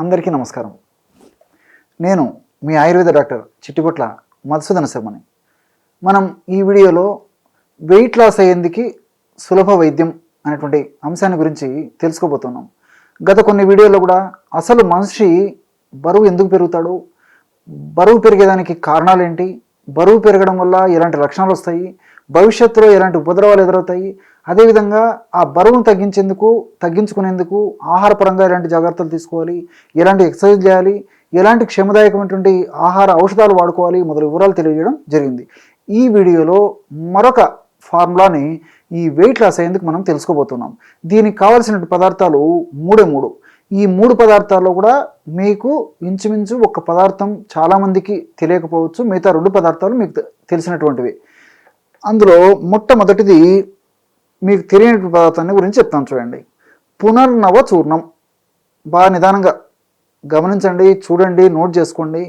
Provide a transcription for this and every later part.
అందరికీ నమస్కారం. నేను మీ ఆయుర్వేద డాక్టర్ చిట్టిపట్ల మధుసూదన శర్మని. మనం ఈ వీడియోలో వెయిట్ లాస్ అయ్యేందుకు సులభ వైద్యం అనేటువంటి అంశాన్ని గురించి తెలుసుకోబోతున్నాం. గత కొన్ని వీడియోలో కూడా అసలు మనిషి బరువు ఎందుకు పెరుగుతాడు? బరువు పెరిగేదానికి కారణాలు ఏంటి బరువు పెరగడం వల్ల ఎలాంటి లక్షణాలు వస్తాయి? భవిష్యత్తులో ఎలాంటి ఉపద్రవాలు ఎదురవుతాయి? అదేవిధంగా ఆ బరువును తగ్గించేందుకు తగ్గించుకునేందుకు ఆహారపరంగా ఎలాంటి జాగ్రత్తలు తీసుకోవాలి? ఎలాంటి ఎక్సర్సైజ్ చేయాలి? ఎలాంటి క్షేమదాయకమైనటువంటి ఆహార ఔషధాలు వాడుకోవాలి? మొదలు వివరాలు తెలియజేయడం జరిగింది. ఈ వీడియోలో మరొక ఫార్ములాని ఈ వెయిట్ లాస్ అయ్యేందుకు మనం తెలుసుకోబోతున్నాం. దీనికి కావాల్సిన పదార్థాలు మూడే మూడు. ఈ మూడు పదార్థాల్లో కూడా మీకు ఇంచుమించు ఒక పదార్థం చాలామందికి తెలియకపోవచ్చు. మిగతా రెండు పదార్థాలు మీకు తెలిసినటువంటివి. అందులో మొట్టమొదటిది మీకు తెలియని పదార్థాన్ని గురించి చెప్తాను చూడండి. పునర్నవ చూర్ణం బాగా నిదానంగా గమనించండి చూడండి నోట్ చేసుకోండి.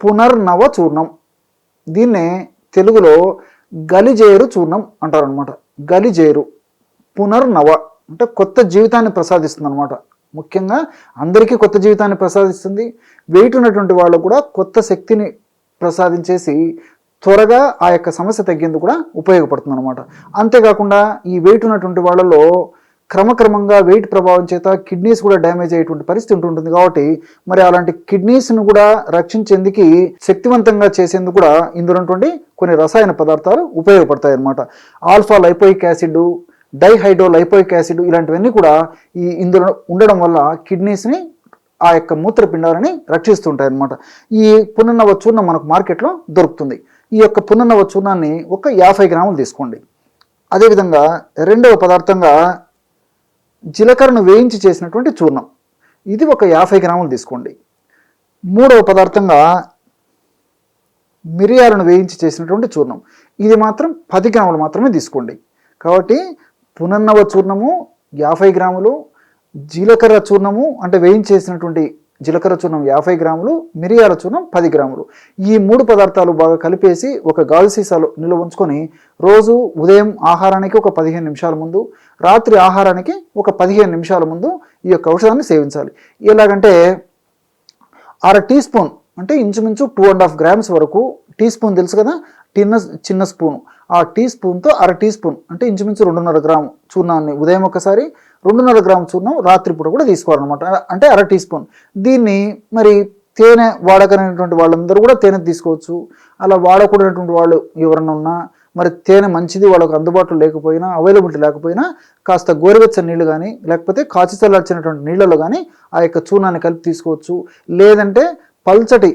పునర్నవ చూర్ణం దీన్నే తెలుగులో గలిజేరు చూర్ణం అంటారు అనమాట గలిజేరు. పునర్నవ. అంటే కొత్త జీవితాన్ని ప్రసాదిస్తుంది అనమాట ముఖ్యంగా అందరికీ కొత్త జీవితాన్ని ప్రసాదిస్తుంది. వెయిట్ ఉన్నటువంటి వాళ్ళు కూడా కొత్త శక్తిని ప్రసాదించేసి త్వరగా ఆ యొక్క సమస్య తగ్గేందుకు కూడా ఉపయోగపడుతుంది అనమాట అంతేకాకుండా ఈ వెయిట్ ఉన్నటువంటి వాళ్ళలో క్రమక్రమంగా వెయిట్ ప్రభావం చేత కిడ్నీస్ కూడా డ్యామేజ్ అయ్యేటువంటి పరిస్థితి ఉంటుంటుంది కాబట్టి మరి అలాంటి కిడ్నీస్ను కూడా రక్షించేందుకు శక్తివంతంగా చేసేందుకు కూడా ఇందులో ఉన్నటువంటి కొన్ని రసాయన పదార్థాలు ఉపయోగపడతాయి అన్నమాట. Alpha lipoic acid dihydro lipoic acid ఇలాంటివన్నీ కూడా ఈ ఇందులో ఉండడం వల్ల కిడ్నీస్ని ఆ యొక్క మూత్రపిండాలని రక్షిస్తుంటాయి అన్నమాట. ఈ పునర్నవ చూర్ణం మనకు మార్కెట్లో దొరుకుతుంది. ఈ యొక్క పునర్నవ చూర్ణాన్ని ఒక యాభై గ్రాములు తీసుకోండి. అదేవిధంగా రెండవ పదార్థంగా జీలకర్రను వేయించి చేసినటువంటి చూర్ణం. ఇది ఒక యాభై గ్రాములు తీసుకోండి. మూడవ పదార్థంగా మిరియాలను వేయించి చేసినటువంటి చూర్ణం. ఇది మాత్రం పది గ్రాములు మాత్రమే తీసుకోండి. కాబట్టి పునర్నవ చూర్ణము యాభై గ్రాములు జీలకర్ర చూర్ణము అంటే వేయించేసినటువంటి జీలకర్ర చూర్ణం యాభై గ్రాములు మిరియాల చూర్ణం పది గ్రాములు. ఈ మూడు పదార్థాలు బాగా కలిపేసి ఒక గాజు సీసాలో నిల్వ ఉంచుకొని రోజు ఉదయం ఆహారానికి ఒక పదిహేను నిమిషాల ముందు రాత్రి ఆహారానికి ఒక పదిహేను నిమిషాల ముందు ఈ యొక్క ఔషధాన్ని సేవించాలి. ఎలాగంటే అర టీ స్పూన్ అంటే ఇంచుమించు టూ అండ్ హాఫ్ గ్రామ్స్ వరకు టీ స్పూన్ తెలుసు కదా? చిన్న చిన్న స్పూన్. ఆ టీ స్పూన్తో అర టీ స్పూన్ అంటే ఇంచుమించు రెండున్నర గ్రాము చూర్ణాన్ని ఉదయం ఒకసారి రెండున్నర గ్రాము చూర్ణం రాత్రిపూట కూడా తీసుకోవాలన్నమాట. అంటే అర టీ స్పూన్. దీన్ని మరి తేనె వాడకనేటువంటి వాళ్ళందరూ కూడా తేనె తీసుకోవచ్చు. అలా వాడకూడనటువంటి వాళ్ళు ఎవరన్నా ఉన్నా మరి తేనె మంచిది వాళ్ళకు అందుబాటులో లేకపోయినా అవైలబిలిటీ లేకపోయినా కాస్త గోరువెచ్చని నీళ్ళు కానీ లేకపోతే కాచి చల్లార్చినటువంటి నీళ్ళలో కానీ ఆ యొక్క చూర్ణాన్ని కలిపి తీసుకోవచ్చు. లేదంటే పల్చటి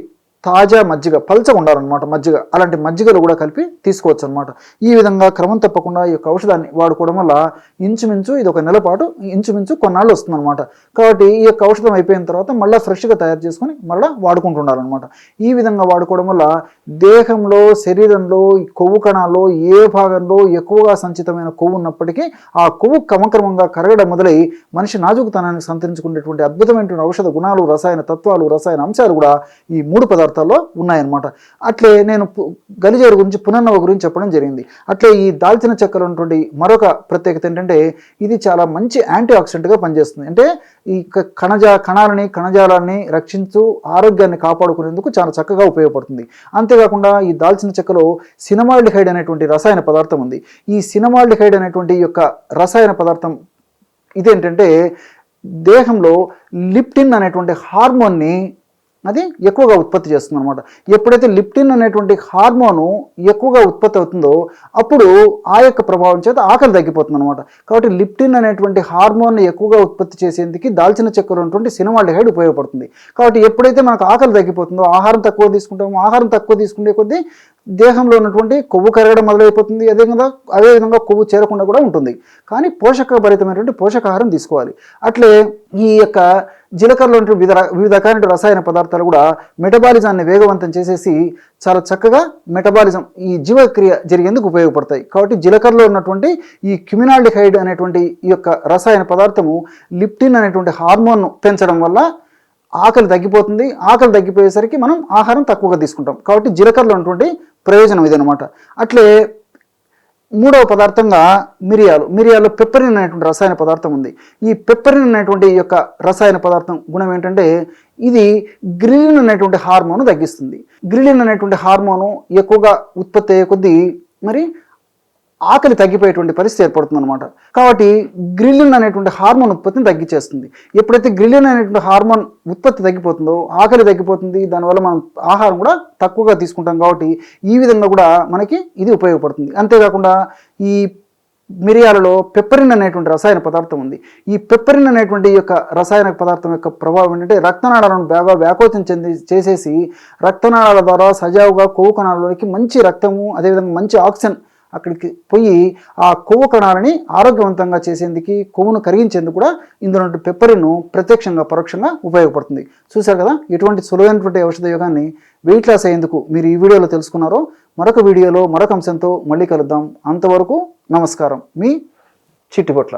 తాజా మజ్జిగ పల్చగా ఉండాలన్నమాట మజ్జిగ. అలాంటి మజ్జిగలు కూడా కలిపి తీసుకోవచ్చు అనమాట ఈ విధంగా క్రమం తప్పకుండా ఈ యొక్క ఔషధాన్ని వాడుకోవడం వల్ల ఇంచుమించు ఇది ఒక నెల పాటు ఇంచుమించు కొన్నాళ్ళు వస్తుందన్నమాట. కాబట్టి ఈ యొక్క ఔషధం అయిపోయిన తర్వాత మళ్ళీ ఫ్రెష్గా తయారు చేసుకొని మళ్ళీ వాడుకుంటున్నారనమాట ఈ విధంగా వాడుకోవడం వల్ల దేహంలో శరీరంలో కొవ్వు కణాల్లో ఏ భాగంలో ఎక్కువగా సంచితమైన కొవ్వు ఉన్నప్పటికీ ఆ కొవ్వు క్రమక్రమంగా కరగడం మొదలై మనిషి నాజుకుతనానికి సంతరించుకునేటువంటి అద్భుతమైనటువంటి ఔషధ గుణాలు రసాయన తత్వాలు రసాయన అంశాలు కూడా ఈ మూడు పదార్థాల్లో ఉన్నాయన్నమాట. అట్లే నేను గలిజేరు గురించి పునర్నవ గురించి చెప్పడం జరిగింది. అట్లే ఈ దాల్చిన చెక్కలో ఉన్నటువంటి మరొక ప్రత్యేకత ఏంటంటే ఇది చాలా మంచి యాంటీ ఆక్సిడెంట్గా పనిచేస్తుంది. అంటే ఈ క- కణజ కణాలని కణజాలాన్ని రక్షించు ఆరోగ్యాన్ని కాపాడుకునేందుకు చాలా చక్కగా ఉపయోగపడుతుంది. అంతేకాకుండా ఈ దాల్చిన చెక్కలో సినమాల్డిహైడ్ అనేటువంటి రసాయన పదార్థం ఉంది. ఈ సినమాల్డిహైడ్ అనేటువంటి యొక్క రసాయన పదార్థం ఇదేంటంటే దేహంలో లిప్టిన్ అనేటువంటి హార్మోన్ని అది ఎక్కువగా ఉత్పత్తి చేస్తుంది అనమాట ఎప్పుడైతే లిప్టిన్ అనేటువంటి హార్మోను ఎక్కువగా ఉత్పత్తి అవుతుందో అప్పుడు ఆ యొక్క ప్రభావం చేత ఆకలి తగ్గిపోతుంది అనమాట కాబట్టి లిప్టిన్ అనేటువంటి హార్మోన్ని ఎక్కువగా ఉత్పత్తి చేసేందుకు దాల్చిన చెక్కలు ఉన్నటువంటి సినిమాల్డిహైడ్ ఉపయోగపడుతుంది. కాబట్టి ఎప్పుడైతే మనకు ఆకలి తగ్గిపోతుందో ఆహారం తక్కువ తీసుకుంటామో ఆహారం తక్కువ తీసుకునే కొద్దీ దేహంలో ఉన్నటువంటి కొవ్వు కరగడం మొదలైపోతుంది. అదేవిధంగా అదేవిధంగా కొవ్వు చేరకుండా కూడా ఉంటుంది. కానీ పోషకభరితమైనటువంటి పోషకాహారం తీసుకోవాలి. అట్లే ఈ యొక్క జీలకర్రలో వివిధ వివిధ రకాల రసాయన పదార్థాలు కూడా మెటబాలిజాన్ని వేగవంతం చేసేసి చాలా చక్కగా మెటబాలిజం ఈ జీవక్రియ జరిగేందుకు ఉపయోగపడతాయి. కాబట్టి జీలకర్రలో ఉన్నటువంటి ఈ క్యుమినాల్డిహైడ్ అనేటువంటి ఈ యొక్క రసాయన పదార్థము లిప్టిన్ అనేటువంటి హార్మోన్ను పెంచడం వల్ల ఆకలి తగ్గిపోతుంది. ఆకలి తగ్గిపోయేసరికి మనం ఆహారం తక్కువగా తీసుకుంటాం. కాబట్టి జీలకర్రలో ఉన్నటువంటి ప్రయోజనం ఇదనమాట అట్లే మూడవ పదార్థంగా మిరియాలు. మిరియాలు పెప్పరిన్ అనేటువంటి రసాయన పదార్థం ఉంది. ఈ పెప్పరిన్ అనేటువంటి యొక్క రసాయన పదార్థం గుణం ఏంటంటే ఇది గ్రిలిన్ అనేటువంటి హార్మోన్ తగ్గిస్తుంది. గ్రిలిన్ అనేటువంటి హార్మోను ఎక్కువగా ఉత్పత్తి అయ్యే కొద్దీ మరి ఆకలి తగ్గిపోయేటువంటి పరిస్థితి ఏర్పడుతుంది అనమాట కాబట్టి గ్రిలిన్ అనేటువంటి హార్మోన్ ఉత్పత్తిని తగ్గించేస్తుంది. ఎప్పుడైతే గ్రిలిన్ అనేటువంటి హార్మోన్ ఉత్పత్తి తగ్గిపోతుందో ఆకలి తగ్గిపోతుంది దానివల్ల మనం ఆహారం కూడా తక్కువగా తీసుకుంటాం కాబట్టి ఈ విధంగా కూడా మనకి ఇది ఉపయోగపడుతుంది. అంతేకాకుండా ఈ మిరియాలలో పెప్పరిన్ అనేటువంటి రసాయన పదార్థం ఉంది. ఈ పెప్పరిన్ అనేటువంటి యొక్క రసాయన పదార్థం యొక్క ప్రభావం ఏంటంటే రక్తనాళాలను బాగా వ్యాకోచం చెంది చేసేసి రక్తనాళాల ద్వారా సజావుగా కొవ్వు కణాలలోకి మంచి రక్తము అదేవిధంగా మంచి ఆక్సిజన్ అక్కడికి పోయి ఆ కొవ్వు కణాలని ఆరోగ్యవంతంగా చేసేందుకు కొవ్వును కరిగించేందుకు కూడా ఇందులో పెప్పరిను ప్రత్యక్షంగా పరోక్షంగా ఉపయోగపడుతుంది. చూశారు కదా? ఎటువంటి సులువైనటువంటి ఔషధ యోగాన్ని వెయిట్ లాస్ అయ్యేందుకు మీరు ఈ వీడియోలో తెలుసుకున్నారో మరొక వీడియోలో మరొక అంశంతో మళ్ళీ కలుద్దాం. అంతవరకు నమస్కారం. మీ చిట్టిపొట్ల.